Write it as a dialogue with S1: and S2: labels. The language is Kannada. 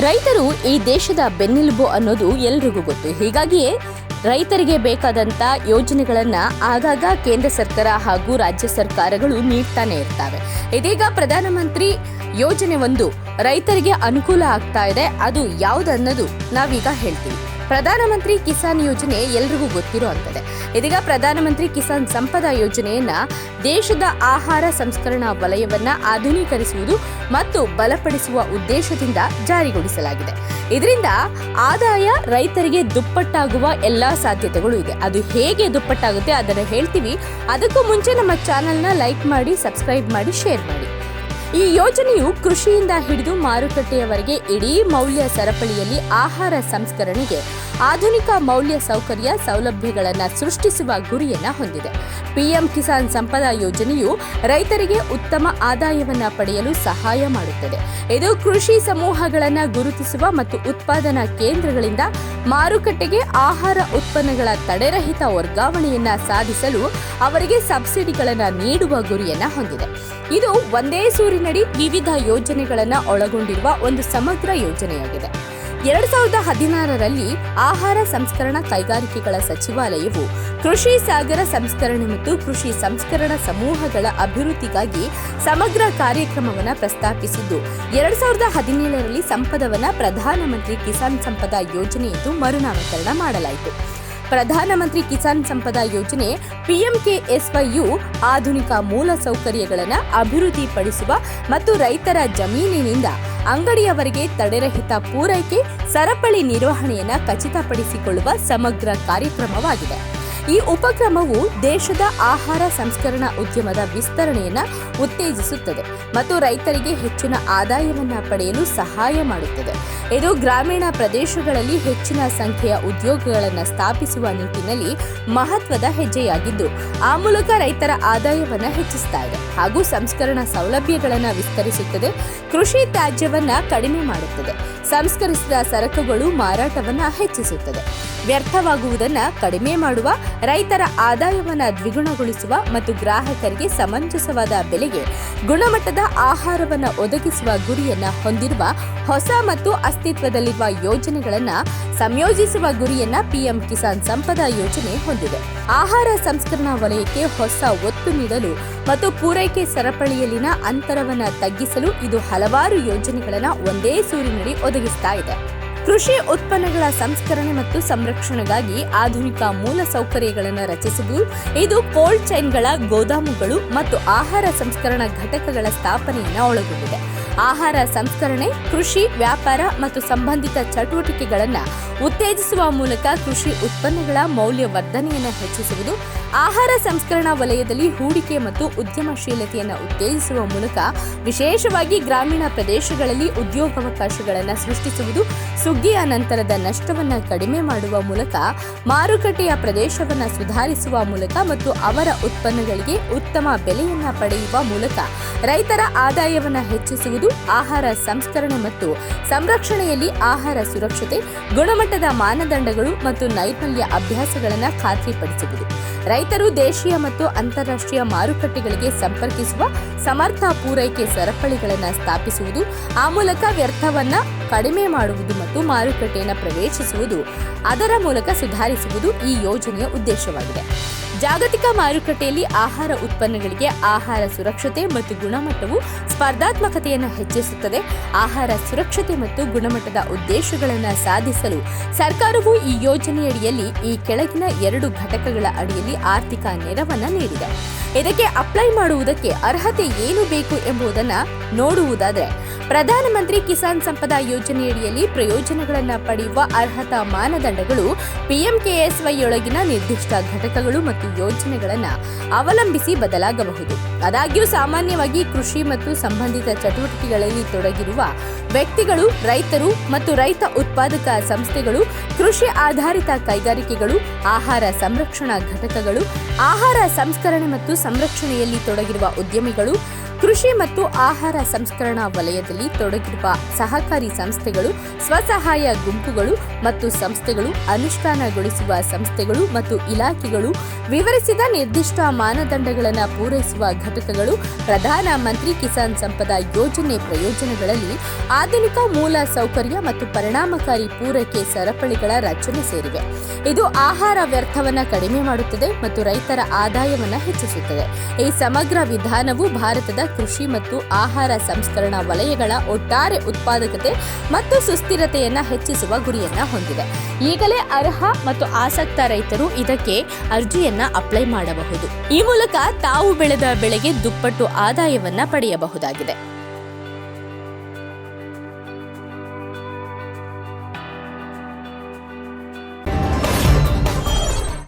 S1: ರೈತರು ಈ ದೇಶದ ಬೆನ್ನೆಲುಬು ಅನ್ನೋದು ಎಲ್ರಿಗೂ ಗೊತ್ತು. ಹೀಗಾಗಿಯೇ ರೈತರಿಗೆ ಬೇಕಾದಂತ ಯೋಜನೆಗಳನ್ನು ಆಗಾಗ ಕೇಂದ್ರ ಸರ್ಕಾರ ಹಾಗೂ ರಾಜ್ಯ ಸರ್ಕಾರಗಳು ನೀಡ್ತಾನೆ ಇರ್ತವೆ. ಇದೀಗ ಪ್ರಧಾನಮಂತ್ರಿ ಯೋಜನೆ ಒಂದು ರೈತರಿಗೆ ಅನುಕೂಲ ಆಗ್ತಾ ಇದೆ. ಅದು ಯಾವುದನ್ನೋದು ನಾವೀಗ ಹೇಳ್ತೀವಿ. ಪ್ರಧಾನಮಂತ್ರಿ ಕಿಸಾನ್ ಯೋಜನೆ ಎಲ್ರಿಗೂ ಗೊತ್ತಿರೋ ಅಂತದೆ ಇದೀಗ ಪ್ರಧಾನಮಂತ್ರಿ ಕಿಸಾನ್ ಸಂಪದ ಯೋಜನೆಯನ್ನ ದೇಶದ ಆಹಾರ ಸಂಸ್ಕರಣಾ ವಲಯವನ್ನ ಆಧುನೀಕರಿಸುವುದು ಮತ್ತು ಬಲಪಡಿಸುವ ಉದ್ದೇಶದಿಂದ ಜಾರಿಗೊಳಿಸಲಾಗಿದೆ. ಇದರಿಂದ ಆದಾಯ ರೈತರಿಗೆ ದುಪ್ಪಟ್ಟಾಗುವ ಎಲ್ಲಾ ಸಾಧ್ಯತೆಗಳು ಇದೆ. ಅದು ಹೇಗೆ ದುಪ್ಪಟ್ಟಾಗುತ್ತೆ ಅದನ್ನು ಹೇಳ್ತೀವಿ ಅದಕ್ಕೂ ಮುಂಚೆ ನಮ್ಮ ಚಾನೆಲ್ನ ಲೈಕ್ ಮಾಡಿ, ಸಬ್ಸ್ಕ್ರೈಬ್ ಮಾಡಿ, ಶೇರ್ ಮಾಡಿ. ಈ ಯೋಜನೆಯು ಕೃಷಿಯಿಂದ ಹಿಡಿದು ಮಾರುಕಟ್ಟೆಯವರೆಗೆ ಇಡೀ ಮೌಲ್ಯ ಸರಪಳಿಯಲ್ಲಿ ಆಹಾರ ಸಂಸ್ಕರಣೆಗೆ ಆಧುನಿಕ ಮೌಲ್ಯ ಸೌಕರ್ಯ ಸೌಲಭ್ಯಗಳನ್ನು ಸೃಷ್ಟಿಸುವ ಗುರಿಯನ್ನು ಹೊಂದಿದೆ. ಪಿಎಂ ಕಿಸಾನ್ ಸಂಪದ ಯೋಜನೆಯು ರೈತರಿಗೆ ಉತ್ತಮ ಆದಾಯವನ್ನು ಪಡೆಯಲು ಸಹಾಯ ಮಾಡುತ್ತದೆ. ಇದು ಕೃಷಿ ಸಮೂಹಗಳನ್ನು ಗುರುತಿಸುವ ಮತ್ತು ಉತ್ಪಾದನಾ ಕೇಂದ್ರಗಳಿಂದ ಮಾರುಕಟ್ಟೆಗೆ ಆಹಾರ ಉತ್ಪನ್ನಗಳ ತಡೆರಹಿತ ವರ್ಗಾವಣೆಯನ್ನು ಸಾಧಿಸಲು ಅವರಿಗೆ ಸಬ್ಸಿಡಿಗಳನ್ನು ನೀಡುವ ಗುರಿಯನ್ನು ಹೊಂದಿದೆ. ಇದು ಒಂದೇ ಸೂರಿನಡಿ ವಿವಿಧ ಯೋಜನೆಗಳನ್ನು ಒಳಗೊಂಡಿರುವ ಒಂದು ಸಮಗ್ರ ಯೋಜನೆಯಾಗಿದೆ. ಎರಡ್ ಸಾವಿರದ ಹದಿನಾರರಲ್ಲಿ ಆಹಾರ ಸಂಸ್ಕರಣಾ ಕೈಗಾರಿಕೆಗಳ ಸಚಿವಾಲಯವು ಕೃಷಿ ಸಾಗರ ಸಂಸ್ಕರಣೆ ಮತ್ತು ಕೃಷಿ ಸಂಸ್ಕರಣಾ ಸಮೂಹಗಳ ಅಭಿವೃದ್ಧಿಗಾಗಿ ಸಮಗ್ರ ಕಾರ್ಯಕ್ರಮವನ್ನು ಪ್ರಸ್ತಾಪಿಸಿದ್ದು, ಎರಡ್ ಸಾವಿರದ ಹದಿನೇಳರಲ್ಲಿ ಸಂಪದವನ್ನು ಪ್ರಧಾನಮಂತ್ರಿ ಕಿಸಾನ್ ಸಂಪದ ಯೋಜನೆ ಎಂದು ಮರುನಾಮಕರಣ ಮಾಡಲಾಯಿತು. ಪ್ರಧಾನಮಂತ್ರಿ ಕಿಸಾನ್ ಸಂಪದ ಯೋಜನೆ ಪಿಎಂಕೆಎಸ್ವೈಯು ಆಧುನಿಕ ಮೂಲ ಸೌಕರ್ಯಗಳನ್ನು ಅಭಿವೃದ್ಧಿಪಡಿಸುವ ಮತ್ತು ರೈತರ ಜಮೀನಿನಿಂದ ಅಂಗಡಿಯವರೆಗೆ ತಡೆರಹಿತ ಪೂರೈಕೆ, ಸರಪಳಿ ನಿರ್ವಹಣೆಯನ್ನು ಖಚಿತಪಡಿಸಿಕೊಳ್ಳುವ ಸಮಗ್ರ ಕಾರ್ಯಕ್ರಮವಾಗಿದೆ. ಈ ಉಪಕ್ರಮವು ದೇಶದ ಆಹಾರ ಸಂಸ್ಕರಣಾ ಉದ್ಯಮದ ವಿಸ್ತರಣೆಯನ್ನು ಉತ್ತೇಜಿಸುತ್ತದೆ ಮತ್ತು ರೈತರಿಗೆ ಹೆಚ್ಚಿನ ಆದಾಯವನ್ನು ಪಡೆಯಲು ಸಹಾಯ ಮಾಡುತ್ತದೆ. ಇದು ಗ್ರಾಮೀಣ ಪ್ರದೇಶಗಳಲ್ಲಿ ಹೆಚ್ಚಿನ ಸಂಖ್ಯೆಯ ಉದ್ಯೋಗಗಳನ್ನು ಸ್ಥಾಪಿಸುವ ನಿಟ್ಟಿನಲ್ಲಿ ಮಹತ್ವದ ಹೆಜ್ಜೆಯಾಗಿದ್ದು, ಆ ಮೂಲಕ ರೈತರ ಆದಾಯವನ್ನು ಹೆಚ್ಚಿಸ್ತಾ ಇದೆ ಹಾಗೂ ಸಂಸ್ಕರಣಾ ಸೌಲಭ್ಯಗಳನ್ನು ವಿಸ್ತರಿಸುತ್ತದೆ, ಕೃಷಿ ತ್ಯಾಜ್ಯವನ್ನು ಕಡಿಮೆ ಮಾಡುತ್ತದೆ, ಸಂಸ್ಕರಿಸಿದ ಸರಕುಗಳು ಮಾರಾಟವನ್ನು ಹೆಚ್ಚಿಸುತ್ತದೆ. ವ್ಯರ್ಥವಾಗುವುದನ್ನು ಕಡಿಮೆ ಮಾಡುವ ರೈತರ ಆದಾಯವನ್ನು ದ್ವಿಗುಣಗೊಳಿಸುವ ಮತ್ತು ಗ್ರಾಹಕರಿಗೆ ಸಮಂಜಸವಾದ ಬೆಲೆಗೆ ಗುಣಮಟ್ಟದ ಆಹಾರವನ್ನು ಒದಗಿಸುವ ಗುರಿಯನ್ನು ಹೊಂದಿರುವ ಹೊಸ ಮತ್ತು ಅಸ್ತಿತ್ವದಲ್ಲಿರುವ ಯೋಜನೆಗಳನ್ನು ಸಂಯೋಜಿಸುವ ಗುರಿಯನ್ನ ಪಿಎಂ ಕಿಸಾನ್ ಸಂಪದ ಯೋಜನೆ ಹೊಂದಿದೆ. ಆಹಾರ ಸಂಸ್ಕರಣಾ ವಲಯಕ್ಕೆ ಹೊಸ ಒತ್ತು ನೀಡಲು ಮತ್ತು ಪೂರೈಕೆ ಸರಪಳಿಯಲ್ಲಿನ ಅಂತರವನ್ನು ತಗ್ಗಿಸಲು ಇದು ಹಲವಾರು ಯೋಜನೆಗಳನ್ನು ಒಂದೇ ಸೂರಿನಡಿ ಒದಗಿಸ್ತಾ ಇದೆ. ಕೃಷಿ ಉತ್ಪನ್ನಗಳ ಸಂಸ್ಕರಣೆ ಮತ್ತು ಸಂರಕ್ಷಣೆಗಾಗಿ ಆಧುನಿಕ ಮೂಲ ಸೌಕರ್ಯಗಳನ್ನು ರಚಿಸುವುದು ಇದು ಕೋಲ್ಡ್ ಚೈನ್ಗಳ ಗೋದಾಮುಗಳು ಮತ್ತು ಆಹಾರ ಸಂಸ್ಕರಣಾ ಘಟಕಗಳ ಸ್ಥಾಪನೆಯನ್ನು ಒಳಗೊಂಡಿದೆ. ಆಹಾರ ಸಂಸ್ಕರಣೆ, ಕೃಷಿ, ವ್ಯಾಪಾರ ಮತ್ತು ಸಂಬಂಧಿತ ಚಟುವಟಿಕೆಗಳನ್ನು ಉತ್ತೇಜಿಸುವ ಮೂಲಕ ಕೃಷಿ ಉತ್ಪನ್ನಗಳ ಮೌಲ್ಯವರ್ಧನೆಯನ್ನು ಹೆಚ್ಚಿಸುವುದು ಆಹಾರ ಸಂಸ್ಕರಣಾ ವಲಯದಲ್ಲಿ ಹೂಡಿಕೆ ಮತ್ತು ಉದ್ಯಮಶೀಲತೆಯನ್ನು ಉತ್ತೇಜಿಸುವ ಮೂಲಕ ವಿಶೇಷವಾಗಿ ಗ್ರಾಮೀಣ ಪ್ರದೇಶಗಳಲ್ಲಿ ಉದ್ಯೋಗಾವಕಾಶಗಳನ್ನು ಸೃಷ್ಟಿಸುವುದು ಸುಗ್ಗಿಯ ನಂತರದ ನಷ್ಟವನ್ನು ಕಡಿಮೆ ಮಾಡುವ ಮೂಲಕ ಮಾರುಕಟ್ಟೆಯ ಪ್ರದೇಶವನ್ನು ಸುಧಾರಿಸುವ ಮೂಲಕ ಮತ್ತು ಅವರ ಉತ್ಪನ್ನಗಳಿಗೆ ಉತ್ತಮ ಬೆಲೆಯನ್ನು ಪಡೆಯುವ ಮೂಲಕ ರೈತರ ಆದಾಯವನ್ನು ಹೆಚ್ಚಿಸುವುದು ಆಹಾರ ಸಂಸ್ಕರಣೆ ಮತ್ತು ಸಂರಕ್ಷಣೆಯಲ್ಲಿ ಆಹಾರ ಸುರಕ್ಷತೆ, ಗುಣಮಟ್ಟದ ಮಾನದಂಡಗಳು ಮತ್ತು ನೈರ್ಮಲ್ಯ ಅಭ್ಯಾಸಗಳನ್ನು ಖಾತ್ರಿಪಡಿಸುವುದು. ರೈತರು ದೇಶೀಯ ಮತ್ತು ಅಂತಾರಾಷ್ಟ್ರೀಯ ಮಾರುಕಟ್ಟೆಗಳಿಗೆ ಸಂಪರ್ಕಿಸುವ ಸಮರ್ಥ ಪೂರೈಕೆ ಸರಪಳಿಗಳನ್ನು ಸ್ಥಾಪಿಸುವುದು, ಆ ಮೂಲಕ ವ್ಯರ್ಥವನ್ನ ಕಡಿಮೆ ಮಾಡುವುದು ಮತ್ತು ಮಾರುಕಟ್ಟೆಯನ್ನು ಪ್ರವೇಶಿಸುವುದು ಅದರ ಮೂಲಕ ಸುಧಾರಿಸುವುದು ಈ ಯೋಜನೆಯ ಉದ್ದೇಶವಾಗಿದೆ. ಜಾಗತಿಕ ಮಾರುಕಟ್ಟೆಯಲ್ಲಿ ಆಹಾರ ಉತ್ಪನ್ನಗಳಿಗೆ ಆಹಾರ ಸುರಕ್ಷತೆ ಮತ್ತು ಗುಣಮಟ್ಟವು ಸ್ಪರ್ಧಾತ್ಮಕತೆಯನ್ನು ಹೆಚ್ಚಿಸುತ್ತದೆ. ಆಹಾರ ಸುರಕ್ಷತೆ ಮತ್ತು ಗುಣಮಟ್ಟದ ಉದ್ದೇಶಗಳನ್ನು ಸಾಧಿಸಲು ಸರ್ಕಾರವು ಈ ಯೋಜನೆಯಡಿಯಲ್ಲಿ ಈ ಕೆಳಗಿನ ಎರಡು ಘಟಕಗಳ ಅಡಿಯಲ್ಲಿ ಆರ್ಥಿಕ ನೆರವನ್ನು ನೀಡಿದೆ. ಇದಕ್ಕೆ ಅಪ್ಲೈ ಮಾಡುವುದಕ್ಕೆ ಅರ್ಹತೆ ಏನು ಬೇಕು ಎಂಬುದನ್ನು ನೋಡುವುದಾದರೆ ಪ್ರಧಾನಮಂತ್ರಿ ಕಿಸಾನ್ ಸಂಪದ ಯೋಜನೆಯಡಿಯಲ್ಲಿ ಪ್ರಯೋಜನಗಳನ್ನು ಪಡೆಯುವ ಅರ್ಹತಾ ಮಾನದಂಡಗಳು ಪಿಎಂಕೆಎಸ್ವೈಯೊಳಗಿನ ನಿರ್ದಿಷ್ಟ ಘಟಕಗಳು ಮತ್ತು ಯೋಜನೆಗಳನ್ನು ಅವಲಂಬಿಸಿ ಬದಲಾಗಬಹುದು. ಆದಾಗ್ಯೂ ಸಾಮಾನ್ಯವಾಗಿ ಕೃಷಿ ಮತ್ತು ಸಂಬಂಧಿತ ಚಟುವಟಿಕೆಗಳಲ್ಲಿ ತೊಡಗಿರುವ ವ್ಯಕ್ತಿಗಳು, ರೈತರು ಮತ್ತು ರೈತ ಉತ್ಪಾದಕ ಸಂಸ್ಥೆಗಳು, ಕೃಷಿ ಆಧಾರಿತ ಕೈಗಾರಿಕೆಗಳು, ಆಹಾರ ಸಂರಕ್ಷಣಾ ಘಟಕಗಳು, ಆಹಾರ ಸಂಸ್ಕರಣೆ ಮತ್ತು ಸಂರಕ್ಷಣೆಯಲ್ಲಿ ತೊಡಗಿರುವ ಉದ್ಯಮಿಗಳು ಕೃಷಿ ಮತ್ತು ಆಹಾರ ಸಂಸ್ಕರಣಾ ವಲಯದಲ್ಲಿ ತೊಡಗಿರುವ ಸಹಕಾರಿ ಸಂಸ್ಥೆಗಳು, ಸ್ವಸಹಾಯ ಗುಂಪುಗಳು ಮತ್ತು ಸಂಸ್ಥೆಗಳು, ಅನುಷ್ಠಾನಗೊಳಿಸುವ ಸಂಸ್ಥೆಗಳು ಮತ್ತು ಇಲಾಖೆಗಳು ವಿವರಿಸಿದ ನಿರ್ದಿಷ್ಟ ಮಾನದಂಡಗಳನ್ನು ಪೂರೈಸುವ ಘಟಕಗಳು, ಪ್ರಧಾನ ಮಂತ್ರಿ ಕಿಸಾನ್ ಸಂಪದ ಯೋಜನೆ ಪ್ರಯೋಜನಗಳಲ್ಲಿ ಆಧುನಿಕ ಮೂಲ ಸೌಕರ್ಯ ಮತ್ತು ಪರಿಣಾಮಕಾರಿ ಪೂರೈಕೆ ಸರಪಳಿಗಳ ರಚನೆ ಸೇರಿವೆ. ಇದು ಆಹಾರ ವ್ಯರ್ಥವನ್ನು ಕಡಿಮೆ ಮಾಡುತ್ತದೆ ಮತ್ತು ರೈತರ ಆದಾಯವನ್ನು ಹೆಚ್ಚಿಸುತ್ತದೆ. ಈ ಸಮಗ್ರ ವಿಧಾನವು ಭಾರತದ ಕೃಷಿ ಮತ್ತು ಆಹಾರ ಸಂಸ್ಕರಣಾ ವಲಯಗಳ ಒಟ್ಟಾರೆ ಉತ್ಪಾದಕತೆ ಮತ್ತು ಸುಸ್ಥಿರತೆಯನ್ನು ಹೆಚ್ಚಿಸುವ ಗುರಿಯನ್ನು ಹೊಂದಿದೆ. ಈಗಲೇ ಅರ್ಹ ಮತ್ತು ಆಸಕ್ತ ರೈತರು ಇದಕ್ಕೆ ಅರ್ಜಿಯನ್ನ ಅಪ್ಲೈ ಮಾಡಬಹುದು. ಈ ಮೂಲಕ ತಾವು ಬೆಳೆದ ಬೆಳೆಗೆ ದುಪ್ಪಟ್ಟು ಆದಾಯವನ್ನ ಪಡೆಯಬಹುದಾಗಿದೆ.